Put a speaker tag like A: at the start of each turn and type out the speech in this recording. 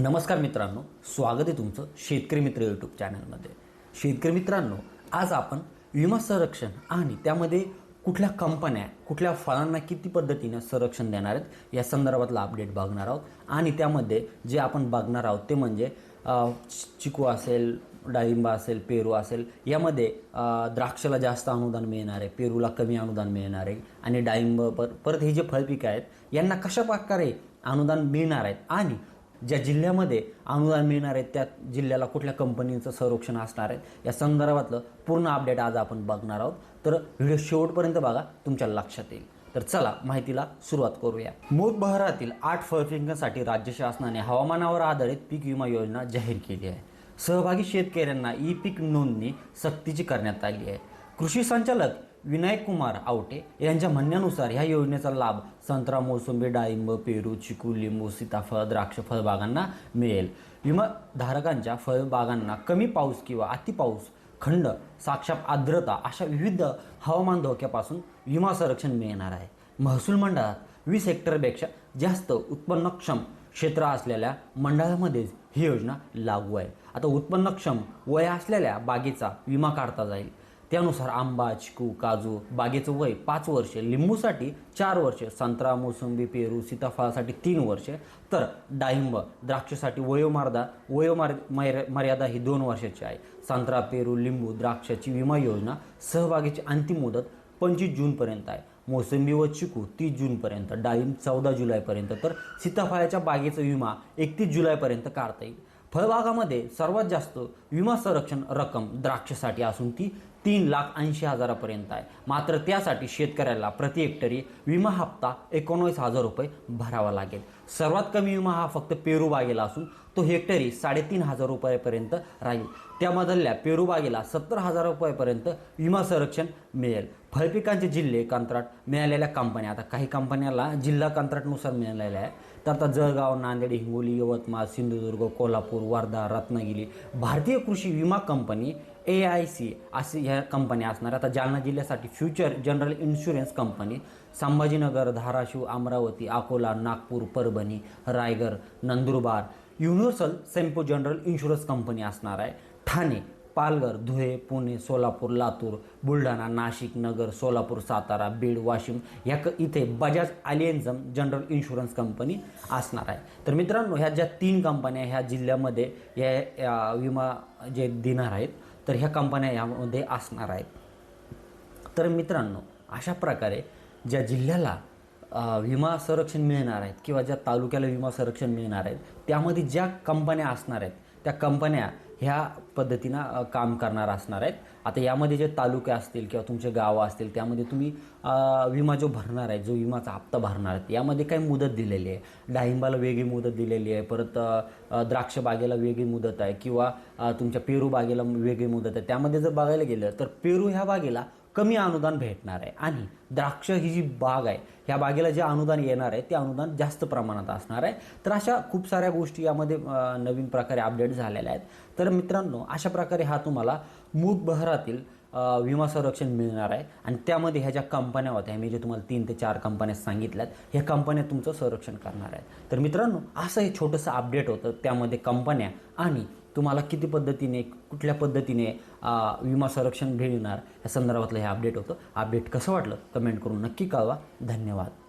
A: नमस्कार मित्रांनो स्वागत आहे तुमचं शेतकरी मित्र यूट्यूब चॅनलमध्ये शेतकरी मित्रांनो आज आपण विमा संरक्षण आणि त्यामध्ये कुठल्या कंपन्या कुठल्या फळांना किती पद्धतीनं संरक्षण देणार आहेत या संदर्भातला अपडेट बघणार आहोत. आणि त्यामध्ये जे आपण बघणार आहोत ते म्हणजे चिकू असेल डाळिंबा असेल पेरू असेल यामध्ये द्राक्षाला जास्त अनुदान मिळणार आहे पेरूला कमी अनुदान मिळणार आहे आणि डाळिंब पर परत हे जे फळपिकं आहेत यांना कशा प्रकारे अनुदान मिळणार आहेत आणि ज्या जिल्ह्यामध्ये अनुदान मिळणार आहे त्या जिल्ह्याला कुठल्या कंपनीचं संरक्षण असणार आहे या संदर्भातलं पूर्ण अपडेट आज आपण बघणार आहोत. तर व्हिडिओ शेवटपर्यंत बघा तुमच्या लक्षात येईल. तर चला माहितीला सुरुवात करूया. मूग बहरातील आठ फळपिकांसाठी राज्य शासनाने हवामानावर आधारित पीक विमा योजना जाहीर केली आहे. सहभागी शेतकऱ्यांना ई पीक नोंदणी सक्तीची करण्यात आली आहे. कृषी संचालक विनायक कुमार आवटे यांच्या म्हणण्यानुसार ह्या योजनेचा लाभ संत्रा मोसंबी डाळिंब पेरू चिकू लिंबू सीताफळ द्राक्ष फळबागांना मिळेल. विमाधारकांच्या फळबागांना कमी पाऊस किंवा अति पाऊस खंड साक्षात आर्द्रता अशा विविध हवामान धोक्यापासून विमा संरक्षण मिळणार आहे. महसूल मंडळात वीस हेक्टरपेक्षा जास्त उत्पन्नक्षम क्षेत्र असलेल्या मंडळामध्येच ही योजना लागू आहे. आता उत्पन्नक्षम वय असलेल्या बागेचा विमा काढता जाईल. त्यानुसार आंबा चिकू काजू बागेचं वय पाच वर्षे लिंबूसाठी चार वर्षे संत्रा मोसंबी पेरू सीताफळासाठी तीन वर्षे तर डाळिंब द्राक्षासाठी वयोमर्यादा वयोमार मर्यादा ही दोन वर्षाची आहे. संत्रा पेरू लिंबू द्राक्षाची विमा योजना सहभागीची अंतिम मुदत पंचवीस जूनपर्यंत आहे. मोसंबी व चिकू तीस जूनपर्यंत डाळिंब चौदा जुलैपर्यंत तर सीताफळाच्या बागेचा विमा एकतीस जुलैपर्यंत काढता येईल. फळबागामध्ये सर्वात जास्त विमा संरक्षण रक्कम द्राक्षासाठी असून ती तीन लाख ऐंशी हजारापर्यंत आहे. मात्र त्यासाठी शेतकऱ्याला प्रति हेक्टरी विमा हप्ता एकोणवीस हजार रुपये भरावा लागेल. सर्वात कमी विमा हा फक्त पेरू बागेला असून तो हेक्टरी साडेतीन हजार रुपयापर्यंत राहील. त्यामधल्या पेरुबागेला सत्तर हजार रुपयापर्यंत विमा संरक्षण मिळेल. फळपिकांचे जिल्हे कंत्राट मिळालेल्या कंपन्या आता काही कंपन्याला जिल्हा कंत्राटनुसार मिळालेल्या आहे तर आता जळगाव नांदेड हिंगोली यवतमाळ सिंधुदुर्ग कोल्हापूर वर्धा रत्नागिरी भारतीय कृषी विमा कंपनी ए आय सी असे ह्या कंपन्या असणार. आता जालना जिल्ह्यासाठी future general insurance company Sambhajinagar Dharashiv Amravati Akola Nagpur Parbhani Raigad Nandurbar universal Sompo general insurance company असणार आहे. ठाणे पालघर धुळे पुणे सोलापूर लातूर बुलढाणा नाशिक नगर सोलापूर सातारा बीड वाशिम या क इथे Bajaj Allianz general insurance company असणार आहे. तर मित्रांनो ह्या ज्या तीन कंपन्या ह्या जिल्ह्यामध्ये या या विमा जे देणार आहेत तर ह्या कंपन्या यामध्ये असणार आहेत. तर मित्रांनो अशा प्रकारे ज्या जिल्ह्याला विमा संरक्षण मिळणार आहेत किंवा ज्या तालुक्याला विमा संरक्षण मिळणार आहेत त्यामध्ये ज्या कंपन्या असणार आहेत त्या कंपन्या ह्या पद्धतीनं काम करणार असणार आहेत. आता यामध्ये जे तालुके असतील किंवा तुमचे गावं असतील त्यामध्ये तुम्ही विमा जो भरणार आहे जो विमाचा हप्ता भरणार आहे यामध्ये काही मुदत दिलेली आहे. डाळिंबाला वेगळी मुदत दिलेली आहे परत द्राक्ष बागेला वेगळी मुदत आहे किंवा तुमच्या पेरू बागेला वेगळी मुदत आहे. त्यामध्ये जर बघायला गेलं तर पेरू ह्या बागेला कमी अनुदान भेटणार आहे. आणि द्राक्ष ही जी बाग आहे ह्या बागेला जे अनुदान येणार आहे ते अनुदान जास्त प्रमाणात असणार आहे. तर अशा खूप साऱ्या गोष्टी यामध्ये नवीन प्रकारे अपडेट झालेल्या आहेत. तर मित्रांनो अशा प्रकारे हा तुम्हाला मूग बहरातील विमा संरक्षण मिळणार आहे. आणि त्यामध्ये ह्या ज्या कंपन्या होत्या मी जे तुम्हाला तीन ते चार कंपन्या सांगितल्यात ह्या कंपन्या तुमचं संरक्षण करणार आहेत. तर मित्रांनो असं हे छोटंसं अपडेट होतं. त्यामध्ये कंपन्या आणि तुम्हाला किती पद्धतीने कुठल्या पद्धतीने विमा संरक्षण मिळणार या संदर्भातलं हे अपडेट होतं. अपडेट कसं वाटलं? कमेंट करून नक्की कळवा. धन्यवाद.